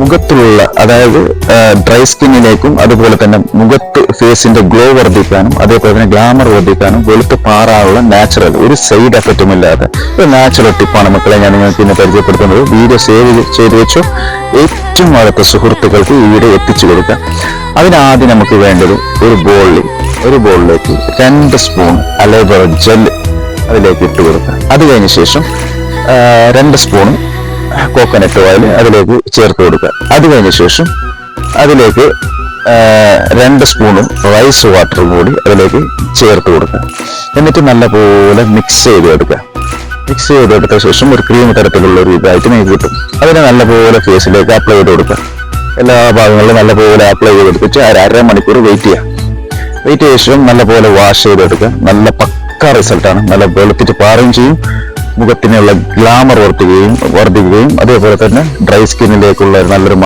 മുഖത്തുള്ള അതായത് ഡ്രൈ സ്കിന്നിലേക്കും അതുപോലെ തന്നെ മുഖത്ത് ഫേസിന്റെ ഗ്ലോ വർദ്ധിക്കാനും അതേപോലെ തന്നെ ഗ്ലാമർ വർദ്ധിക്കാനും വെളുത്ത് പാറാനുള്ള നാച്ചുറൽ ഒരു സൈഡ് എഫക്റ്റും ഇല്ലാതെ. ഒരു നാച്ചുറൽ ടിപ്പാണ് മക്കളെ ഞാൻ നിങ്ങൾക്ക് ഇന്ന് പരിചയപ്പെടുത്തുന്നത്. വീഡിയോ സേവ് ചെയ്ത് വെച്ചു. ഏറ്റവും അടുത്ത സുഹൃത്തുക്കൾക്ക് ഈ വീഡിയോ എത്തിച്ചു കൊടുക്കുക അതിനാദ്യം നമുക്ക് വേണ്ടത് ഒരു ബോളിൽ ഒരു ബോളിലേക്ക് രണ്ട് സ്പൂൺ അലേബറ ജെൽ അതിലേക്ക് ഇട്ട് കൊടുക്കുക അത് കഴിഞ്ഞ ശേഷം രണ്ട് സ്പൂൺ കോക്കനട്ട് ഓയിൽ അതിലേക്ക് ചേർത്ത് കൊടുക്കുക. അത് കഴിഞ്ഞ ശേഷം അതിലേക്ക് രണ്ട് സ്പൂണും റൈസ് വാട്ടറും കൂടി അതിലേക്ക് ചേർത്ത് കൊടുക്കുക. എന്നിട്ട് നല്ലപോലെ മിക്സ് ചെയ്ത് എടുക്കുക മിക്സ് ചെയ്തെടുത്ത ശേഷം ഒരു ക്രീം തരത്തിലുള്ള ഒരു ഇതായിട്ട് നിങ്ങൾക്ക് കിട്ടും. അതിനെ നല്ലപോലെ ഫേസിലേക്ക് അപ്ലൈ ചെയ്ത് കൊടുക്കുക. എല്ലാ ഭാഗങ്ങളിലും നല്ലപോലെ അപ്ലൈ ചെയ്തെടുത്തിട്ട് ഒരു അര മണിക്കൂർ വെയിറ്റ് ചെയ്യുക. വെയിറ്റ് ചെയ്ത ശേഷം നല്ലപോലെ വാഷ് ചെയ്തെടുക്കുക. നല്ല പക്ക റിസൾട്ടാണ് നല്ല വെളുത്തിട്ട് പാറുകയും ചെയ്യും. മുഖത്തിനുള്ള ഗ്ലാമർ വർദ്ധിക്കുകയും വർദ്ധിക്കുകയും അതേപോലെ തന്നെ ഡ്രൈ സ്കിന്നിലേക്കുള്ള നല്ലൊരു